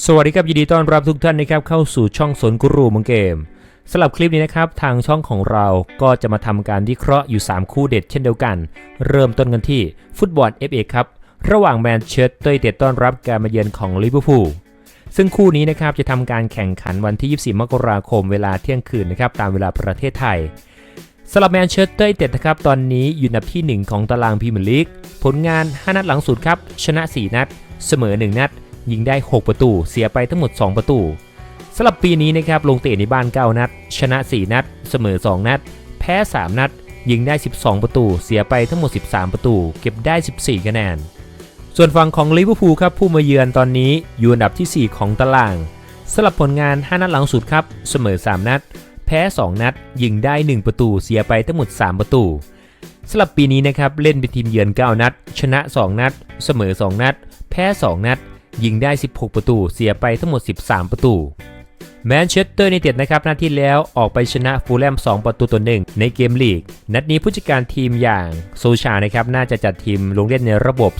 สวัสดีครับยินดีต้อนรับทุกท่านนะครับเข้าสู่ช่องสนกุรูมังเกมสำหรับคลิปนี้นะครับทางช่องของเราก็จะมาทำการวิเคราะห์อยู่ 3 คู่เด็ดเช่นเดียวกัน เริ่มต้นกันที่ฟุตบอล FA ครับระหว่างแมนเชสเตอร์ยูไนเต็ดต้อนรับการมาเยือนของลิเวอร์พูลซึ่งคู่นี้นะครับจะทำการแข่งขันวันที่ 24 มกราคมเวลาเที่ยงคืนนะครับตามเวลาประเทศไทยสำหรับแมนเชสเตอร์ยูไนเต็ดนะครับตอนนี้อยู่อันดับที่ 1 ของตารางพรีเมียร์ลีกผลงาน 5 นัดหลังสุดครับชนะ 4 นัด เสมอ 1 นัด ยิงได้ 6 ประตู เสียไปทั้งหมด 2 ประตูสำหรับปีนี้นะครับลงเตะในบ้าน 9 นัด ชนะ 4 นัด เสมอ 2 นัด แพ้ 3 นัด ยิงได้ 12 ประตู เสียไปทั้งหมด 13 ประตู เก็บได้ 14 คะแนน ส่วนฝั่งของลิเวอร์พูลครับผู้มาเยือนตอนนี้อยู่อันดับที่ 4 ของตารางสำหรับผลงาน 5 นัดหลังสุดครับเสมอ 3 นัด แพ้ 2 นัด ยิงได้ 1 ประตู เสียไปทั้งหมด 3 ประตูสำหรับปีนี้นะครับเล่นเป็นทีมเยือน 9 นัด ชนะ 2 นัด เสมอ 2 นัด แพ้ 2 นัด ยิงได้ 16 ประตู เสียไปทั้งหมด 13 ประตูแมนเชสเตอร์ยูไนเต็ดนะครับนัดที่แล้วออกไปชนะฟูลแลม 2 ประตูต่อหนึ่งในเกมลีก นัดนี้ผู้จัดการทีมอย่างโซชานะครับน่าจะจัดทีมลงเล่นในระบบ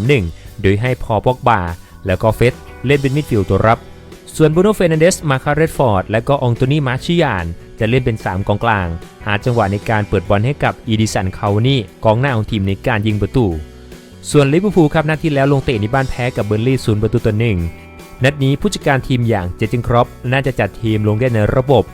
4-2-3-1 โดยให้พอปอกบา แล้วก็เฟสเล่นเป็นมิดฟิลด์ตัวรับ ส่วนบูโนเฟนันเดสมาคาเรตฟอร์ด และก็องโตนี่มาชิยาน จะเล่นเป็น 3 กองกลาง หาจังหวะในการเปิดบอลให้กับอีดิสันคาวนี่กองหน้าของทีมในการยิงประตู ส่วนลิเวอร์พูลครับนัดที่แล้วลงเตะในบ้านแพ้กับเบอร์ลี่ศูนย์ประตูต่อหนึ่งนัดนี้ผู้จัดการทีมอย่างเจจิงครอปน่าจะจัดทีมลงเล่นในระบบ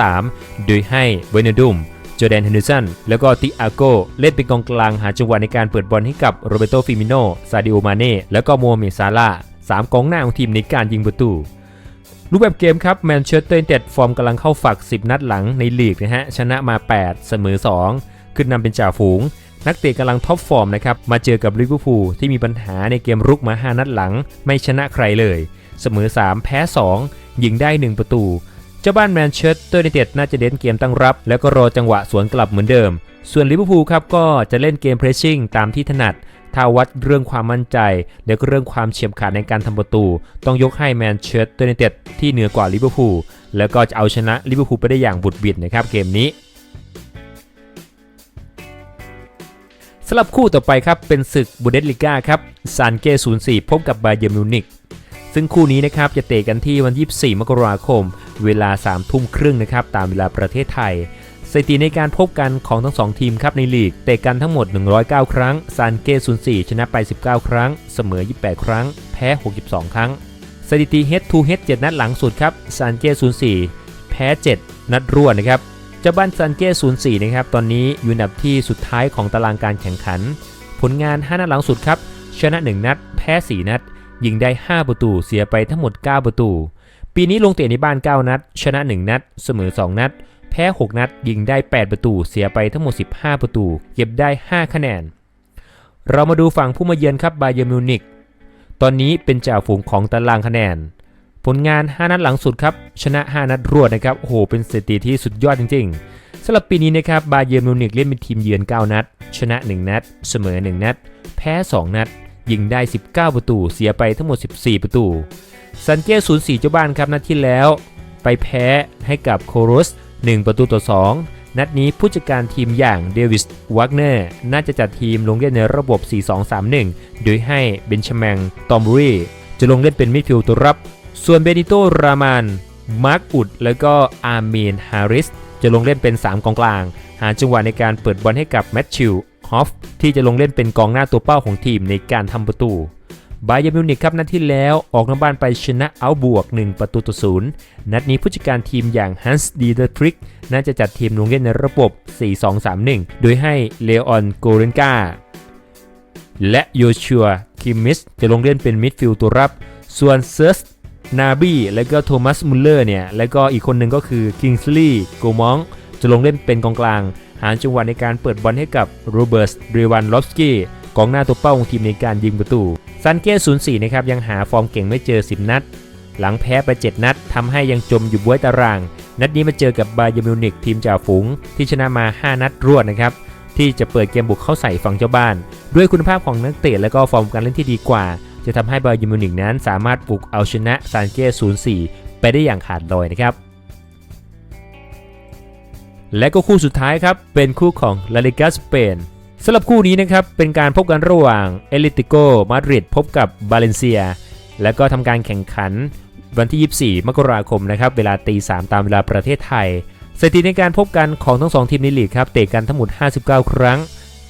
4-3-3 โดยให้เวเนดุมจอแดนเฮนเดอร์สันแล้วก็ติอาโกเล่นเป็นกองกลางหาจังหวะในการเปิดบอลให้กับโรเบโตฟิมิโน ซาดิโอ มาเน่ แล้วก็โมเมซาลาสามกองหน้าของทีมในการยิงประตู รูปแบบเกมครับแมนเชสเตอร์ยูไนเต็ดฟอร์มกำลังเข้าฝัก 10 นัดหลังในลีกนะฮะ ชนะมา 8 เสมอ 2 ขึ้นนำเป็นจ่าฝูง นักเตะกำลังท็อปฟอร์มนะครับ มาเจอกับลิเวอร์พูลที่มีปัญหาในเกมรุกมา 5 นัดหลัง ไม่ชนะใครเลย เสมอ 3 แพ้ 2 ยิงได้ 1 ประตู เจ้าบ้านแมนเชสเตอร์ยูไนเต็ดน่าจะเน้นเกมตั้งรับ แล้วก็รอจังหวะสวนกลับเหมือนเดิม ส่วนลิเวอร์พูลครับก็จะเล่นเกมเพรสซิ่งตามที่ถนัดถ้าวัดเรื่องความมั่นใจ และก็เรื่องความเฉียบขาดในการทำประตู ต้องยกให้แมนเชสเตอร์ยูไนเต็ดที่เหนือกว่าลิเวอร์พูลแล้วก็จะเอาชนะลิเวอร์พูลไปได้อย่างบุดบิดนะครับเกมนี้ สำหรับคู่ต่อไปครับเป็นศึกบูเดสลิก้าครับซานเก้04 พบกับบาเยร์นมิวนิกซึ่งคู่นี้นะครับจะเตะกันที่วันที่24มกราคม เวลา3ทุ่มครึ่งนะครับตามเวลาประเทศไทยสถิติในการพบกันของทั้ง 2 ทีมครับในลีก เตะกันทั้งหมด 109 ครั้ง ซานเก้04 ชนะไป 19 ครั้ง เสมอ 28 ครั้ง แพ้ 62 ครั้ง สถิติ head to head 7นัดหลังสุดครับ ซานเก้04 แพ้ 7 นัดรวดนะครับ จาบ้านซานเก้04 นะครับ ตอนนี้อยู่อันดับที่สุดท้ายของตารางการแข่งขัน ผลงาน 5 นัดหลังสุดครับ ชนะ 1 นัด แพ้ 4 นัด ยิงได้ 5 ประตู เสียไปทั้งหมด 9 ประตู ปีนี้ลงเตะในบ้าน 9 นัด ชนะ 1 นัด เสมอ 2 นัด แพ้ 6 นัด ยิงได้ 8 ประตู เสียไปทั้งหมด 15 ประตู เก็บได้ 5 คะแนน เรามาดูฝั่งผู้มาเยือนครับ บาเยร์มิวนิก ตอนนี้เป็นจ่าฝูงของตารางคะแนน ผลงาน 5 นัดหลังสุดครับ ชนะ 5 นัดรวดนะครับ โอ้โห เป็นสถิติที่สุดยอดจริงๆสำหรับปีนี้นะครับ บาเยร์นมิวนิกเล่นเป็นทีมเยือน 9 นัด ชนะ 1 นัด เสมอ 1 นัด แพ้ 2 นัด ยิงได้ 19 ประตู เสียไปทั้งหมด 14 ประตู ซันเก้04เจ้าบ้านครับนัดที่แล้ว ไปแพ้ให้กับโคโรส 1 ประตูต่อ 2 นัดนี้ผู้จัดการทีมอย่างเดวิสวักเนอร์น่าจะจัดทีมลงเล่นในระบบ 4-2-3-1 โดยให้เบนชแมงตอมบรีจะลงเล่นเป็นมิดฟิลด์ตัวรับ ส่วนเบนิโต รามาน มาร์กอุด แล้วก็อาร์เมน ฮาริส จะลงเล่นเป็น 3 กองกลาง หาจังหวะในการเปิดบอลให้กับแมตชิวฮอฟที่จะลงเล่นเป็นกองหน้าตัวเป้าของทีมในการทำประตูบาเยร์มิวนิกครับนัดที่แล้วออกนอกบ้านไปชนะเอาบวก 1 ประตูต่อศูนย์นัดนี้ผู้จัดการทีมอย่างฮันส์ดีเดอร์ทริกน่าจะจัดทีมลงเล่นในระบบ 4-2-3-1 โดยให้เลออนโกเรนกาและโยชัวคิมมิสจะลงเล่นเป็นมิดฟิลด์ตัวรับ ส่วนเซิร์ส นาบีและก็โทมัสมุลเลอร์เนี่ยแล้วก็อีกคนหนึ่งก็คือคิงส์ลีย์โกมองจะลงเล่นเป็นกองกลาง หาจังหวะในการเปิดบอลให้กับโรเบิร์ตเรวันลอฟสกี้กองหน้าตัวเป้าของทีมในการยิงประตูซันเก้04นย์สี่นะครับยังหาฟอร์มเก่งไม่เจอ 10 นัด หลังแพ้ไป 7 นัดทำให้ยังจมอยู่บวยตาราง นัดนี้มาเจอกับบาเยมิวนิกทีมจ่าฝูง ที่ชนะมา 5 นัดรวดนะครับที่จะเปิดเกมบุกเข้าใส่ฝั่งเจ้าบ้าน ด้วยคุณภาพของนักเตะและก็ฟอร์มการเล่นที่ดีกว่า จะทำให้บายร์นมิวนิกนั้นสามารถปลุกเอาชนะซันเก้04 ไปได้อย่างขาดลอยนะครับ และก็คู่สุดท้ายครับ เป็นคู่ของลาลิกาสเปนสำหรับคู่นี้นะครับ เป็นการพบกันระหว่างเอลิติโกมาดริดพบกับบาเลนเซีย แล้วก็ทำการแข่งขันวันที่ 24 มกราคมนะครับ เวลาตี 3 ตามเวลาประเทศไทยสถิติในการพบกันของทั้งสองทีมในลีกครับเตะกันทั้งหมด 59 ครั้ง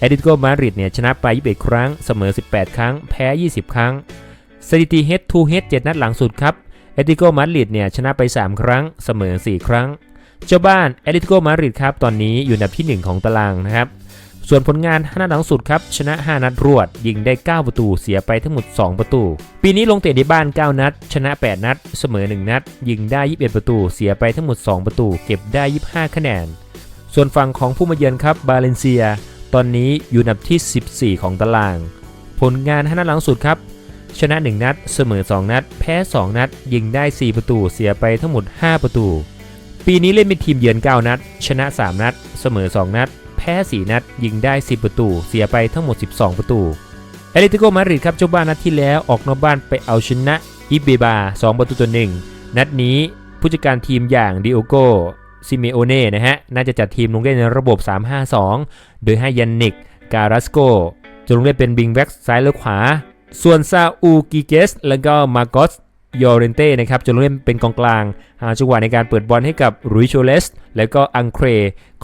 แอตเลติโกมาดริดเนี่ยชนะไป 21 ครั้ง เสมอ 18 ครั้ง แพ้ 20 ครั้ง สถิติ head to head 7นัดหลังสุดครับแอตเลติโกมาดริดเนี่ยชนะไป 3 ครั้ง เสมอ 4 ครั้ง เจ้าบ้านแอตเลติโกมาดริดครับตอนนี้อยู่อันดับที่ 1 ของตารางนะครับ ส่วนผลงาน 5 นัดหลังสุดครับชนะ 5 นัดรวด ยิงได้ 9 ประตู เสียไปทั้งหมด 2 ประตู ปีนี้ลงเตะในบ้าน 9 นัด ชนะ 8 นัด เสมอ 1 นัด ยิงได้ 21 ประตู เสียไปทั้งหมด 2 ประตู เก็บได้ 25 คะแนน ส่วนฝั่งของผู้มาเยือนครับบาเลนเซีย ตอนนี้อยู่อันดับที่ 14 ของตาราง ผลงาน5นัดหลังสุดครับ ชนะ 1 นัด เสมอ 2 นัด แพ้ 2 นัด ยิงได้ 4 ประตู เสียไปทั้งหมด 5 ประตู ปีนี้เล่นเป็นทีมเยือน 9 นัด ชนะ 3 นัด เสมอ 2 นัด แพ้ 4 นัด ยิงได้ 10 ประตู เสียไปทั้งหมด 12 ประตูแอเลติโกมาดริดครับเจ้าบ้านนัดที่แล้วออกนอกบ้านไปเอาชนะอิเบบา2ประตูต่อ1นัดนี้ผู้จัดการทีมอย่างดิโอโก ซิเมโอเน่นะฮะ น่าจะจัดทีมลงเล่นในระบบ 3-5-2 โดยให้ยันนิก การัสโก จะลงเล่นเป็นบิงแบ็กซ้ายและขวา ส่วนซาอูกิเกส และก็มาโกสยอเรนเต้นะครับจะลงเล่นเป็นกองกลาง หาจังหวะในการเปิดบอลให้กับรุยโชเลส และก็อังเคร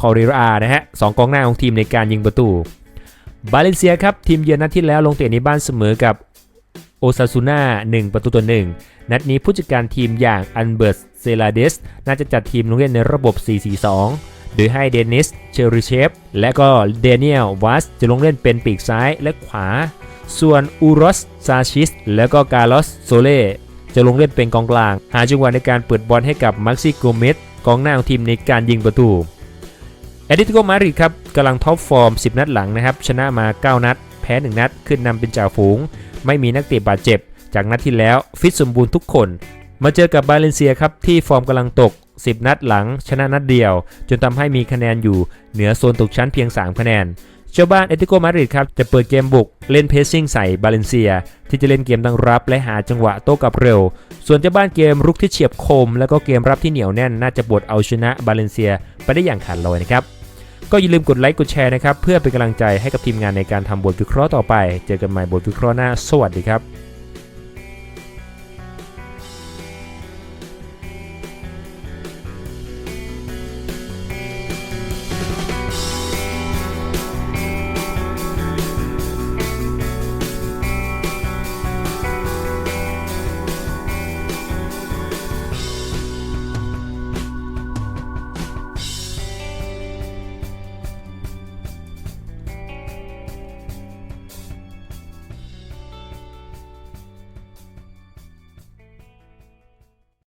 คอริรานะฮะสองกองหน้าของทีมในการยิงประตู บาเลนเซียครับ ทีมเยือนนัดที่แล้วลงเตะในบ้านเสมอกับ โอซาซูน่า1ประตูต่อ1นัดนี้ผู้จัดการทีมอย่างอันเบิร์ตเซลาเดสน่าจะจัดทีมลงเล่นในระบบ 4-4-2 โดยให้เดนิส เชอริเชฟ และก็เดเนียลวัสจะลงเล่นเป็นปีกซ้ายและขวา ส่วนอูรอสซาชิส และก็กาลอส โซเล่จะลงเล่นเป็นกองกลาง หาจังหวะในการเปิดบอลให้กับมักซิโกเมสกองหน้าของทีมในการยิงประตูแอตเลติโกมาดริดครับกำลังท็อปฟอร์ม 10 นัดหลังนะครับ ชนะมา 9 นัด แพ้ 1 นัด ขึ้นนำเป็นจ่าฝูง ไม่มีนักเตะบาดเจ็บ จากนัดที่แล้วฟิตสมบูรณ์ทุกคน มาเจอกับบาเลนเซียครับที่ฟอร์มกำลังตก 10 นัดหลัง ชนะนัดเดียว จนทำให้มีคะแนนอยู่เหนือโซนตกชั้นเพียง 3 คะแนนเจ้าบ้านเอติโกมาดริดครับจะเปิดเกมบุกเล่นเพสซิ่งใส่บาเลนเซีย ที่จะเล่นเกมตั้งรับและหาจังหวะโต้กลับเร็ว ส่วนเจ้าบ้านเกมรุกที่เฉียบคม แล้วก็เกมรับที่เหนียวแน่น น่าจะบดเอาชนะบาเลนเซีย ไปได้อย่างขาดลอยนะครับ ก็อย่าลืมกดไลค์กดแชร์นะครับ เพื่อเป็นกำลังใจให้กับทีมงานในการทำบทวิเคราะห์ต่อไป เจอกันใหม่บทวิเคราะห์หน้า สวัสดีครับ